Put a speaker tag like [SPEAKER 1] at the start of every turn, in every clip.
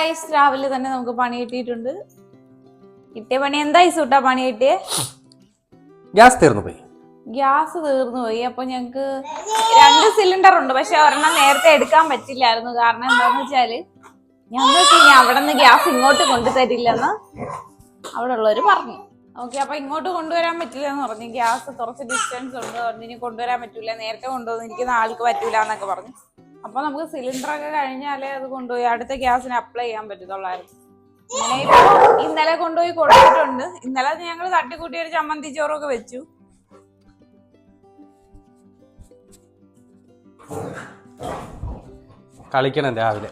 [SPEAKER 1] Guys രാവിലെ തന്നെ നമുക്ക് പണി കിട്ടിയിട്ടുണ്ട്. കിട്ടിയ പണി എന്താ സൂട്ടാ പണി കിട്ടിയേ?
[SPEAKER 2] ഗ്യാസ് തീർന്നു പോയി.
[SPEAKER 1] ഗ്യാസ് തീർന്നു പോയി. അപ്പൊ ഞങ്ങക്ക് രണ്ട് സിലിണ്ടർ ഉണ്ട്. പക്ഷെ ഒരെണ്ണം നേരത്തെ എടുക്കാൻ പറ്റില്ലായിരുന്നു. കാരണം എന്താന്ന് വെച്ചാൽ ഞങ്ങൾക്ക് ഇനി അവിടെ നിന്ന് ഗ്യാസ് ഇങ്ങോട്ട് കൊണ്ടുതരില്ലെന്ന് അവിടെ ഉള്ളവര് പറഞ്ഞു. ഓക്കെ അപ്പൊ ഇങ്ങോട്ട് കൊണ്ടുവരാൻ പറ്റില്ല എന്ന് പറഞ്ഞു. ഗ്യാസ് കുറച്ച് ഡിസ്റ്റൻസ് ഉണ്ട്. അതുകൊണ്ട് ഇനി കൊണ്ടുവരാൻ പറ്റൂല. നേരത്തെ കൊണ്ടുവന്നിരിക്കുന്ന ആൾക്ക് പറ്റൂല എന്നൊക്കെ പറഞ്ഞു. അപ്പൊ നമുക്ക് സിലിണ്ടർ ഒക്കെ കഴിഞ്ഞാലേ അത് കൊണ്ടുപോയി അടുത്ത ഗ്യാസിന് അപ്ലൈ ചെയ്യാൻ പറ്റത്തുള്ളായിരുന്നു. ഇങ്ങനെ ഇന്നലെ കൊണ്ടുപോയി കൊടുത്തിട്ടുണ്ട്. ഇന്നലെ ഞങ്ങൾ തട്ടിക്കൂട്ടി ഒരു ചമ്മന്തി ചോറൊക്കെ വെച്ചു.
[SPEAKER 2] കളിക്കണം രാവിലെ.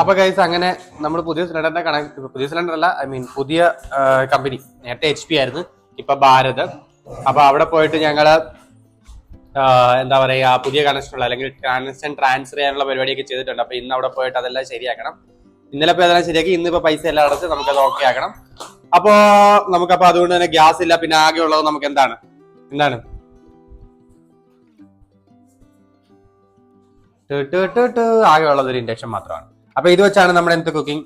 [SPEAKER 2] അപ്പൊ കൈസ് അങ്ങനെ നമ്മൾ പുതിയ സിലിണ്ടറിന്റെ കണക്ട് പുതിയ സിലിണ്ടർ അല്ല ഐ മീൻ പുതിയ കമ്പനി നേരത്തെ എച്ച് പി ആയിരുന്നു ഇപ്പൊ ഭാരത്. അപ്പൊ അവിടെ പോയിട്ട് ഞങ്ങൾ എന്താ പറയാ പുതിയ കണക്ഷനുള്ള അല്ലെങ്കിൽ കണക്ഷൻ ട്രാൻസ്ഫർ ചെയ്യാനുള്ള പരിപാടിയൊക്കെ ചെയ്തിട്ടുണ്ട്. അപ്പൊ ഇന്ന് അവിടെ പോയിട്ട് അതെല്ലാം ശരിയാക്കണം. ഇന്നലെ ഇപ്പൊ അതെല്ലാം ശരിയാക്കി ഇന്ന് ഇപ്പൊ പൈസ എല്ലാം അടച്ച് നമുക്കത് ഓക്കെ ആക്കണം. അപ്പോ നമുക്കപ്പോ അതുകൊണ്ട് തന്നെ ഗ്യാസ് ഇല്ല പിന്നെ ആകെ ഉള്ളത് നമുക്ക് എന്താണ്? എന്താണ്? ആകെ ഉള്ളത് ഒരു ഇൻഡക്ഷൻ മാത്രമാണ്. അപ്പൊ ഇത് വെച്ചാണ് നമ്മുടെ എന്ത് കുക്കിംഗ്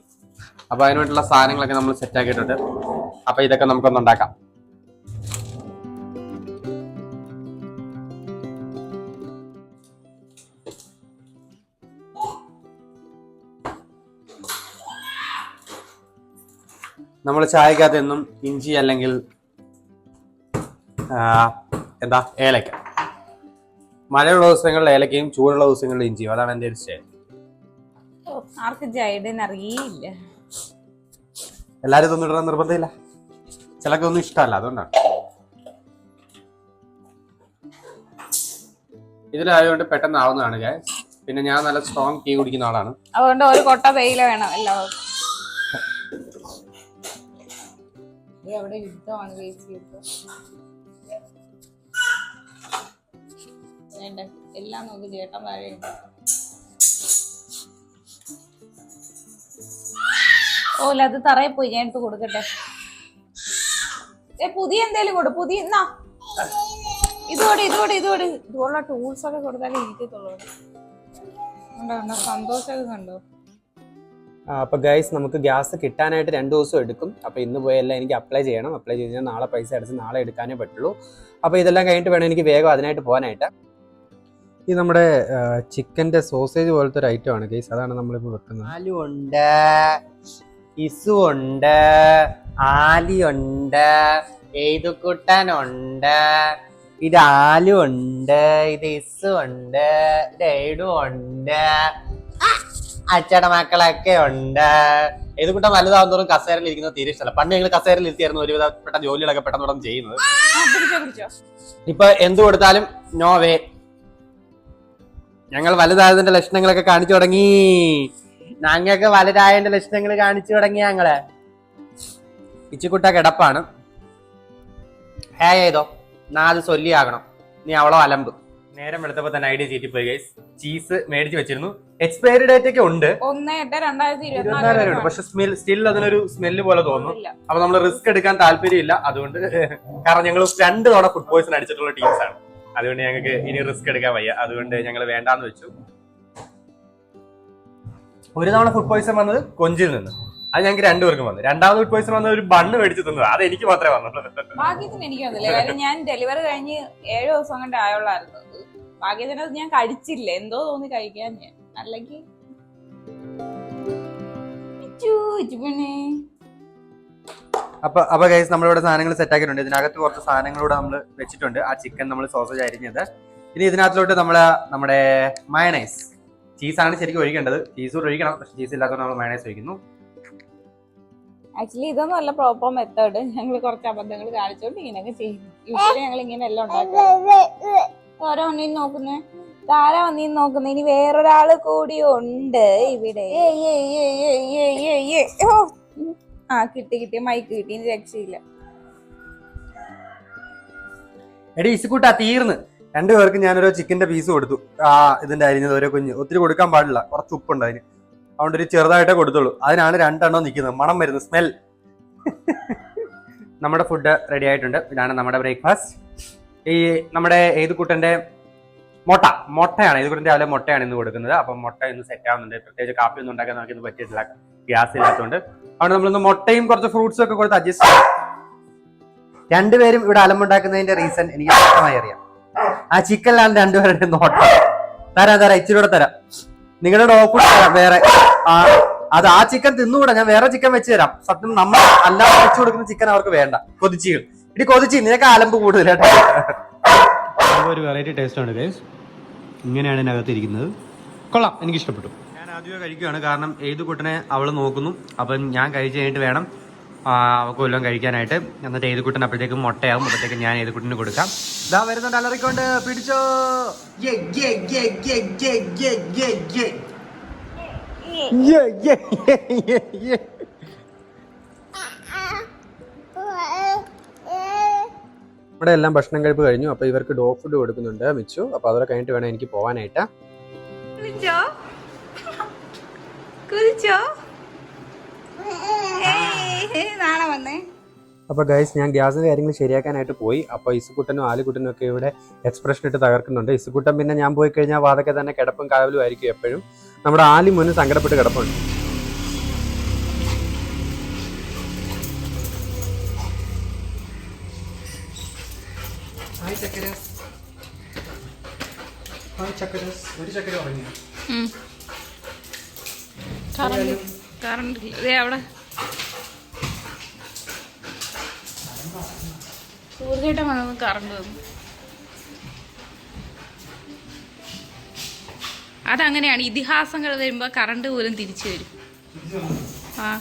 [SPEAKER 2] അപ്പൊ അതിനുവേണ്ടിയുള്ള സാധനങ്ങളൊക്കെ നമ്മൾ സെറ്റ് ആക്കിയിട്ടുണ്ട്. അപ്പൊ ഇതൊക്കെ നമുക്കൊന്ന് ഉണ്ടാക്കാം. നമ്മൾ ചായക്കകത്ത് എന്നും ഇഞ്ചി അല്ലെങ്കിൽ എന്താ ഏലക്ക. മഴയുള്ള ദിവസങ്ങളിൽ ഏലക്കയും ചൂടുള്ള ദിവസങ്ങളിൽ ഇഞ്ചിയും. അതാണ് എന്റെ ഒരു സ്റ്റൈൽ.
[SPEAKER 1] ആർക്ക് അറിയില്ല
[SPEAKER 2] എല്ലാരും ഇതൊന്നും ഇടാൻ നിർബന്ധമില്ല. ചിലക്കൊന്നും ഇഷ്ടമല്ല അതുകൊണ്ടാണ്. ഇതിലായതുകൊണ്ട് പെട്ടെന്ന് ആവുന്നതാണ് guys. പിന്നെ ഞാൻ നല്ല സ്ട്രോങ് ടീ കുടിക്കുന്ന ആളാണ്.
[SPEAKER 1] അതുകൊണ്ട് ഒരു കൊട്ട തേയില വേണം എല്ലാവർക്കും ദേ അവിടെ യുദ്ധമാണ് യുദ്ധം. വേണ്ട എല്ലാം നോക്കി ചേട്ടൻ താഴെയുണ്ട് ഓല അത് തറയിൽ പോയി ഞാൻ എടുത്ത് കൊടുക്കട്ടെ. ഏ പുതിയ എന്തേലും കൊടു പുതിയ എന്നാ ഇതോടെ ഇതോടെ ഇതോടെ ഇതുപോലുള്ള ടൂൾസ് ഒക്കെ കൊടുത്താലേ ഇരിക്കത്തുള്ളൂ കണ്ടോ കണ്ടോ സന്തോഷമൊക്കെ കണ്ടോ?
[SPEAKER 3] അപ്പൊ ഗൈസ് നമുക്ക് ഗ്യാസ് കിട്ടാനായിട്ട് രണ്ട് ദിവസം എടുക്കും. അപ്പോൾ ഇന്ന് പോയെല്ലാം എനിക്ക് അപ്ലൈ ചെയ്യണം. അപ്ലൈ ചെയ്ത് കഴിഞ്ഞാൽ നാളെ പൈസ അടച്ച് നാളെ എടുക്കാനേ പറ്റുള്ളൂ. അപ്പോൾ ഇതെല്ലാം കഴിഞ്ഞിട്ട് വേണം എനിക്ക് വേഗം അതിനായിട്ട് പോകാനായിട്ട്.
[SPEAKER 2] ഈ നമ്മുടെ ചിക്കന്റെ സോസേജ് പോലത്തെ ഒരു ഐറ്റം ആണ് ഗൈസ് അതാണ് നമ്മളിപ്പോൾ വെക്കുന്നത്.
[SPEAKER 3] ആലു ഉണ്ട് ഇസു ഉണ്ട് ആലി ഉണ്ട് എയ്തുക്കുട്ടനുണ്ട് ഇത് ആലു ഉണ്ട് ഇത് ഇസു ഉണ്ട് ഇത് എയ്ഡു ഉണ്ട് അച്ചട മക്കളൊക്കെ ഉണ്ട് കൂട്ടം വലുതാവും തോറും കസേരയിൽ ഇരിക്കുന്നത് തീരെ ഇഷ്ടമല്ല. പണ്ട് ഞങ്ങൾ കസേരയിൽ ഇരുത്തിയായിരുന്നു ഒരുവിധപ്പെട്ട ജോലികളൊക്കെ പെട്ടെന്ന് പെട്ടെന്ന് ചെയ്യുന്നത്.
[SPEAKER 2] ഇപ്പൊ എന്ത് കൊടുത്താലും നോവേ ഞങ്ങൾ വലുതായതിന്റെ ലക്ഷണങ്ങളൊക്കെ കാണിച്ചു തുടങ്ങി.
[SPEAKER 3] ഞങ്ങൾക്ക് വലുതായതിന്റെ ലക്ഷണങ്ങൾ കാണിച്ചു തുടങ്ങി ഞങ്ങൾ.
[SPEAKER 2] ഇച്ചിക്കുട്ട കിടപ്പാണ്
[SPEAKER 3] ഹേ ചെയ്തോ നാല് സൊല്ലിയാകണം.
[SPEAKER 2] നീ അവളോ അലമ്പ്. നേരം എടുത്തപ്പോ തന്നെ ഐഡിയ ചീറ്റിപ്പോയി ഗൈസ് ചീസ് മേടിച്ച് വെച്ചിരുന്നു. എക്സ്പയറി ഡേറ്റ് ഒക്കെ ഉണ്ട്.
[SPEAKER 1] ഒന്ന് എട്ട് രണ്ടായിരത്തി
[SPEAKER 2] ഇരുപത്തിനാല് വരെ ഉണ്ട്. പക്ഷെ സ്മെൽ സ്റ്റിൽ അതിനൊരു സ്മെല്ല് പോലെ തോന്നുന്നു. അപ്പൊ നമ്മൾ റിസ്ക് എടുക്കാൻ താല്പര്യമില്ല. അതുകൊണ്ട് കാരണം ഞങ്ങൾ രണ്ട് തവണ ഫുഡ് പോയിസൺ അടിച്ചിട്ടുള്ള ടീംസ് ആണ്. അതുകൊണ്ട് ഞങ്ങൾക്ക് ഇനി റിസ്ക് എടുക്കാൻ വയ്യ. അതുകൊണ്ട് ഞങ്ങൾ വേണ്ടാന്ന് വെച്ചു. ഒരു തവണ ഫുഡ് പോയിസൺ വന്നത് കൊഞ്ചിൽ നിന്ന്. അത് ഞങ്ങൾക്ക് രണ്ടുപേർക്കും വന്നു. രണ്ടാമത് ഫുഡ് പോയിസൺ വന്ന ഒരു ബണ്ണ് മേടിച്ച് തിന്നത്. അത് എനിക്ക് മാത്രമേ വന്നുള്ളൂ.
[SPEAKER 1] ഭാഗ്യത്തിന് എനിക്ക് വന്നില്ല. കാര്യം ഞാൻ ഡെലിവറി കഴിഞ്ഞ് ഏഴ് ദിവസം കൊണ്ട് ആയുള്ളായിരുന്നു. ഭാഗ്യത്തിന് അത് ഞാൻ കഴിച്ചില്ല. എന്തോ തോന്നി കഴിക്കാൻ ഞാൻ. അല്ലെങ്കിൽ.
[SPEAKER 2] അപ്പൊ അപ്പൊ ഗൈസ് നമ്മളിവിടെ സാധനങ്ങൾ സെറ്റ് ആക്കിയിട്ടുണ്ട്. ഇതിനകത്ത് കുറച്ച് സാധനങ്ങളൂടെ നമ്മൾ വെച്ചിട്ടുണ്ട്. ആ ചിക്കൻ നമ്മൾ സോസേജ് അരിഞ്ഞത്. ഇനി ഇതിനകത്തോട്ട് നമ്മൾ നമ്മുടെ മയണൈസ് ചീസാണ് ശരിക്കും ഒഴിക്കേണ്ടത്. ചീസ് കൂടെ ഒഴിക്കണം. പക്ഷെ ചീസ് ഇല്ലാത്തതുകൊണ്ട് നമ്മൾ മയണൈസ് ഒഴിക്കുന്നു.
[SPEAKER 1] ആക്ച്വലി ഇതൊന്നും അല്ല പ്രോപ്പർ മെത്തേഡ് ഞങ്ങൾ കുറച്ച് അബദ്ധങ്ങൾ കാണിച്ചോണ്ട് ഇങ്ങനെയൊക്കെ ചെയ്യും യൂഷ്വലി ഞങ്ങൾ ഇങ്ങനെ എല്ലാം ഉണ്ടാക്കുക ഓരോ ഒന്നിനും നോക്കുന്നേ താരാ വന്നീന്ന് നോക്കുന്നത് ഇനി വേറൊരാൾ കൂടി ഉണ്ട് ഇവിടെ. ആ കിട്ടി കിട്ടി മൈക്ക് കിട്ടി ഇനി രക്ഷയില്ല
[SPEAKER 2] എടി ഇസുക്കൂട്ടാ തീർന്ന് രണ്ടുപേർക്ക് ഞാനൊരു ചിക്കന്റെ പീസ് കൊടുത്തു ആ ഇതിന്റെ അരിഞ്ഞത് ഓരോ കുഞ്ഞ് ഒത്തിരി കൊടുക്കാൻ പാടില്ല കുറച്ച് ഉപ്പുണ്ട് അതിന് അതുകൊണ്ട് ഒരു ചെറുതായിട്ടേ കൊടുത്തുള്ളൂ. അതിനാണ് രണ്ടെണ്ണം നിൽക്കുന്നത്. മണം വരുന്നത് സ്മെൽ നമ്മുടെ ഫുഡ് റെഡി ആയിട്ടുണ്ട്. ഇതാണ് നമ്മുടെ ബ്രേക്ക്ഫാസ്റ്റ് ഈ നമ്മുടെ ഏത് കൂട്ടന്റെ മുട്ട. മുട്ടയാണ്. ഏത് കൂട്ടന്റെ രാവിലെ മുട്ടയാണ് ഇന്ന് കൊടുക്കുന്നത്. അപ്പം മുട്ട ഇന്ന് സെറ്റ് ആവുന്നുണ്ട്. പ്രത്യേകിച്ച് കാപ്പി ഒന്നും ഉണ്ടാക്കാൻ നമുക്ക് ഇന്ന് പറ്റിയിട്ടില്ല. ഗ്യാസ് ഇല്ലാത്തതുകൊണ്ട്. അതുകൊണ്ട് നമ്മളിന്ന് മുട്ടയും കുറച്ച് ഫ്രൂട്ട്സും ഒക്കെ കൊടുത്ത് അഡ്ജസ്റ്റ്
[SPEAKER 3] രണ്ടുപേരും ഇവിടെ അലമ്പുണ്ടാക്കുന്നതിന്റെ റീസൺ എനിക്ക് വ്യക്തമായി അറിയാം. ആ ചിക്കനിലാണ് രണ്ടുപേരുടെ നോട്ടം. തരാം തരാം. ഇച്ചിരി കൂടെ തരാം. നിങ്ങളുടെ ഡോക്കൂടെ തരാം. വേറെ ആ അത് ആ ചിക്കൻ തിന്നുകൂടാ ഞാൻ വേറെ ചിക്കൻ വെച്ച് തരാം. സത്യം നമ്മൾ അല്ലാതെ വെച്ചു കൊടുക്കുന്ന ചിക്കൻ അവർക്ക് വേണ്ട. കൊതിച്ചികൾ. ഇടി കൊതിച്ചി നിനക്ക് അലമ്പ് കൂടുതൽ
[SPEAKER 2] ഒരു വെറൈറ്റി ടേസ്റ്റ് ആണ് ഗൈസ് ഇങ്ങനെയാണ് ഇതിനകത്ത് ഇരിക്കുന്നത്. കൊള്ളാം. എനിക്ക് ഇഷ്ടപ്പെട്ടു ഞാൻ ആദ്യമേ കഴിക്കുകയാണ്. കാരണം ഏത് കുട്ടനെ അവൾ നോക്കുന്നു. അപ്പം ഞാൻ കഴിച്ച് കഴിഞ്ഞിട്ട് വേണം ആ, അവൾക്ക് കഴിക്കാനായിട്ട്. എന്നിട്ട് ഏത് കുട്ടൻ അപ്പോഴത്തേക്കും മുട്ടയാകും അപ്പോഴത്തേക്കും ഞാൻ ഏത് കുട്ടിന് കൊടുക്കാം.
[SPEAKER 3] ഇതാ വരുന്നുണ്ട് അലറിക്കൊണ്ട് പിടിച്ചോ. യെ, യെ, യെ, യെ, യെ, യെ, യെ, യെ. യെ, യെ, യെ, യെ, യെ. ഇവിടെ എല്ലാം ഭക്ഷണം കഴിപ്പ് കഴിഞ്ഞു. അപ്പൊ ഇവർക്ക് ഡോ ഫുഡ് കൊടുക്കുന്നുണ്ട് മിച്ചു. അപ്പൊ അതൊക്കെ കഴിഞ്ഞിട്ട് വേണം എനിക്ക് പോവാനായിട്ട്.
[SPEAKER 1] കുതിച്ചോ? കുതിച്ചോ? നാളെ വന്നേ.
[SPEAKER 3] അപ്പൊ ഗൈസ് ഞാൻ ഗ്യാസിന്റെ കാര്യങ്ങൾ ശരിയാക്കാനായിട്ട് പോയി. അപ്പൊ ഇസുക്കുട്ടനും ആലുകുട്ടനും ഒക്കെ ഇവിടെ എക്സ്പ്രഷൻ ഇട്ട് തകർക്കുന്നുണ്ട്. ഇസുക്കുട്ടൻ പിന്നെ ഞാൻ പോയി കഴിഞ്ഞാൽ വാതൊക്കെ തന്നെ കിടപ്പും കാവലും ആയിരിക്കും എപ്പോഴും. നമ്മുടെ ആലി മുന്നിൽ സങ്കടപ്പെട്ട് കിടപ്പുണ്ട്.
[SPEAKER 1] ഇല്ല. ദേ അവിടെ. സൂര്യചേട്ടൻ വന്നത് കറണ്ട് വന്നു അതങ്ങനെയാണ്. ഇതിഹാസങ്ങൾ വരുമ്പോൾ കറണ്ട് പോലും തിരിച്ചു വരും. ആ.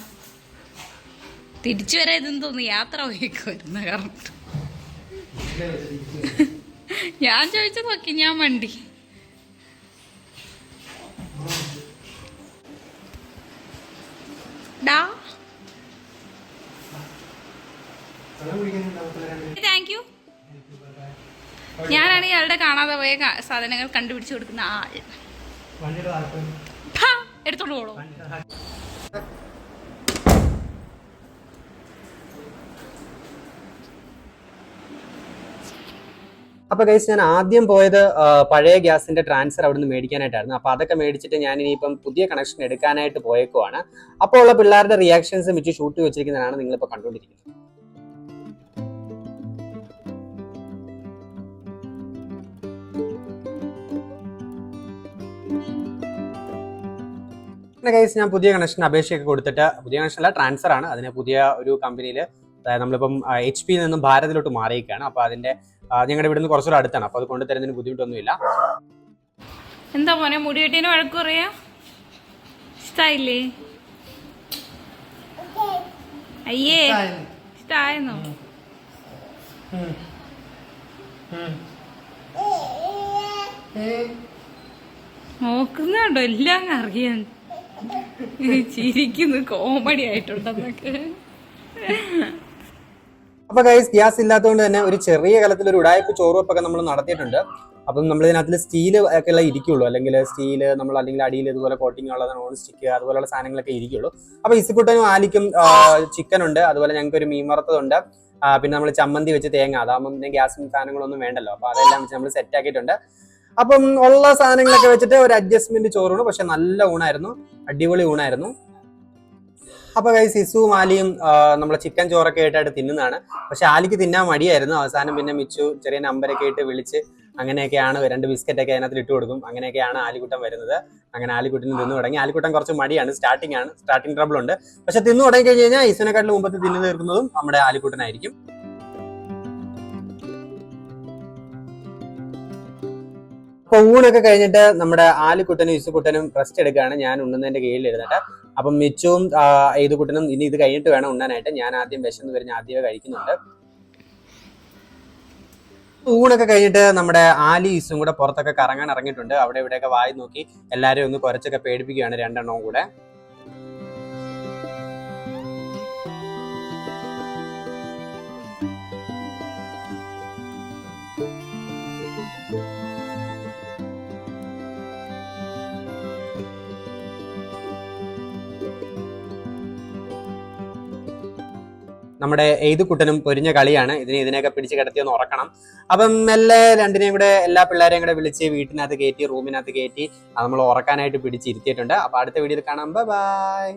[SPEAKER 1] തിരിച്ചു വരാൻ ഇതെന്ന് തോന്നുന്നു. യാത്ര പോയേക്ക് വരുന്ന കറണ്ട് ഞാൻ ചോദിച്ചു നോക്കി ഞാൻ വണ്ടി ഡാ. താങ്ക് യു ഞാനാണ് ഇയാളുടെ കാണാതെ പോയ സാധനങ്ങൾ കണ്ടുപിടിച്ചു കൊടുക്കുന്ന ആൾ. എടുത്തോണ്ട് പോളോ
[SPEAKER 3] അപ്പൊ ഗൈസ് ഞാൻ ആദ്യം പോയത് പഴയ ഗ്യാസിന്റെ ട്രാൻസ്ഫർ അവിടുന്ന് മേടിക്കാനായിട്ടായിരുന്നു. അപ്പൊ അതൊക്കെ മേടിച്ചിട്ട് ഞാൻ ഇനിയിപ്പം പുതിയ കണക്ഷൻ എടുക്കാനായിട്ട് പോയേക്കുവാണ്. അപ്പോൾ ഉള്ള പിള്ളേരുടെ റിയാക്ഷൻസ് വെച്ച് ഷൂട്ട് വെച്ചിരിക്കുന്നതാണ് നിങ്ങളിപ്പോൾ കണ്ടുകൊണ്ടിരിക്കുന്നത്. പിന്നെ കേസ് ഞാൻ പുതിയ കണക്ഷൻ അപേക്ഷയൊക്കെ കൊടുത്തിട്ട് പുതിയ കണക്ഷൻ അല്ല ട്രാൻസ്ഫർ ആണ്. അതിന് പുതിയ ഒരു കമ്പനിയിൽ അതായത് നമ്മളിപ്പം എച്ച് പിയിൽ നിന്നും ഭാരതിലോട്ട് മാറിയിരിക്കുകയാണ്. അപ്പോൾ അതിന്റെ ഞങ്ങളുടെ ഇവിടുന്ന് കുറച്ചുകൂടെ അടുത്താണ്. അപ്പോൾ അത് കൊണ്ടുതരുന്നതിന് ബുദ്ധിമുട്ടൊന്നുമില്ല.
[SPEAKER 1] എന്താ മോനെ മുടി വെട്ടിന് വഴക്ക് പറയാ? ഇഷ്ടായില്ലേ? അയ്യേ ഇഷ്ടായെന്നോ? നോക്കുന്നുണ്ടോ? എല്ലാം അറിയാൻ. ചിരിക്കുന്നു കോമഡി ആയിട്ടുണ്ടെന്നൊക്കെ
[SPEAKER 3] അപ്പൊ ഗൈസ് ഗ്യാസ് ഇല്ലാത്തതുകൊണ്ട് തന്നെ ഒരു ചെറിയ കലത്തിൽ ഒരു ഉടായ്പ ചോറുവപ്പൊക്കെ നമ്മൾ നടത്തിയിട്ടുണ്ട്. അപ്പം നമ്മൾ ഇതിനകത്തിൽ സ്റ്റീൽ ഒക്കെ ഉള്ള ഇരിക്കുള്ളൂ. അല്ലെങ്കിൽ സ്റ്റീൽ നമ്മൾ അല്ലെങ്കിൽ അടിയിൽ ഇതുപോലെ കോട്ടിംഗ് ഉള്ളത് നോൺ സ്റ്റിക്ക് അതുപോലുള്ള സാധനങ്ങളൊക്കെ ഇരിക്കുള്ളൂ. അപ്പൊ ഇസുക്കുട്ടനും ആലിക്കും ചിക്കൻ ഉണ്ട് അതുപോലെ ഞങ്ങൾക്ക് ഒരു മീൻ വറുത്തതുണ്ട്. പിന്നെ നമ്മൾ ചമ്മന്തി വെച്ച് തേങ്ങ. അതാകുമ്പോൾ ഗ്യാസും സാധനങ്ങളൊന്നും വേണ്ടല്ലോ. അപ്പൊ അതെല്ലാം വെച്ച് നമ്മൾ സെറ്റ് ആക്കിയിട്ടുണ്ട്. അപ്പം ഉള്ള സാധനങ്ങളൊക്കെ വെച്ചിട്ട് ഒരു അഡ്ജസ്റ്റ്മെന്റ് ചോറാണ്. പക്ഷെ നല്ല ഊണായിരുന്നു. അടിപൊളി ഊണായിരുന്നു. അപ്പൊ കൈസ് ഇസുവും ആലിയും നമ്മളെ ചിക്കൻ ചോറൊക്കെ ആയിട്ടായിട്ട് തിന്നുന്നതാണ്. പക്ഷെ ആലിക്ക് തിന്നാൻ മടിയായിരുന്നു. അവസാനം പിന്നെ മിച്ചു ചെറിയ നമ്പരൊക്കെ ഇട്ട് വിളിച്ച് അങ്ങനെയൊക്കെയാണ് രണ്ട് ബിസ്ക്കറ്റ് ഒക്കെ അതിനകത്ത് ഇട്ട് കൊടുക്കും. അങ്ങനെയൊക്കെയാണ് ആലിക്കുട്ടൻ വരുന്നത്. അങ്ങനെ ആലിക്കുട്ടിന് തിന്നു തുടങ്ങി. ആലിക്കുട്ടൻ കുറച്ച് മടിയാണ്. സ്റ്റാർട്ടിംഗ് ആണ്. സ്റ്റാർട്ടിംഗ് ട്രബിൾ ഉണ്ട്. പക്ഷെ തിന്നു തുടങ്ങി കഴിഞ്ഞ് കഴിഞ്ഞാൽ ഇസുനെക്കാട്ടിലും മുമ്പത്ത് തിന്നു തീർക്കുന്നതും നമ്മുടെ ആലിക്കുട്ടനായിരിക്കും. അപ്പൊ ഊണൊക്കെ കഴിഞ്ഞിട്ട് നമ്മുടെ ആലിക്കുട്ടനും ഇസുക്കുട്ടനും റെസ്റ്റ് എടുക്കുകയാണ്. ഞാൻ ഉണ്ണുന്നതിന്റെ കീഴിൽ ഇരുന്നിട്ട്. അപ്പം ഏത് കുട്ടനും ഇനി ഇത് കഴിഞ്ഞിട്ട് വേണം ഉണ്ണാനായിട്ട്. ഞാൻ ആദ്യം വിശന്ന് വരുന്ന ആദ്യമേ കഴിക്കുന്നുണ്ട്. ഊണൊക്കെ കഴിഞ്ഞിട്ട് നമ്മുടെ ആലി ഇസും കൂടെ പുറത്തൊക്കെ കറങ്ങാൻ ഇറങ്ങിയിട്ടുണ്ട്. അവിടെ ഇവിടെയൊക്കെ വായി നോക്കി എല്ലാവരും ഒന്ന് കുറച്ചൊക്കെ പേടിപ്പിക്കുകയാണ് രണ്ടെണ്ണവും കൂടെ. നമ്മുടെ എയ്തുകുട്ടനും പൊരിഞ്ഞ കളിയാണ്. ഇതിനെ ഇതിനെയൊക്കെ പിടിച്ച് കിടത്തി ഒന്ന് ഉറക്കണം. അപ്പം മെല്ലെ രണ്ടിനെയും കൂടെ എല്ലാ പിള്ളേരെയും കൂടെ വിളിച്ച് വീട്ടിനകത്ത് കയറ്റി റൂമിനകത്ത് കയറ്റി നമ്മൾ ഉറക്കാനായിട്ട് പിടിച്ചിരുത്തിയിട്ടുണ്ട് അപ്പൊ അടുത്ത വീഡിയോയിൽ കാണാം. ബൈ.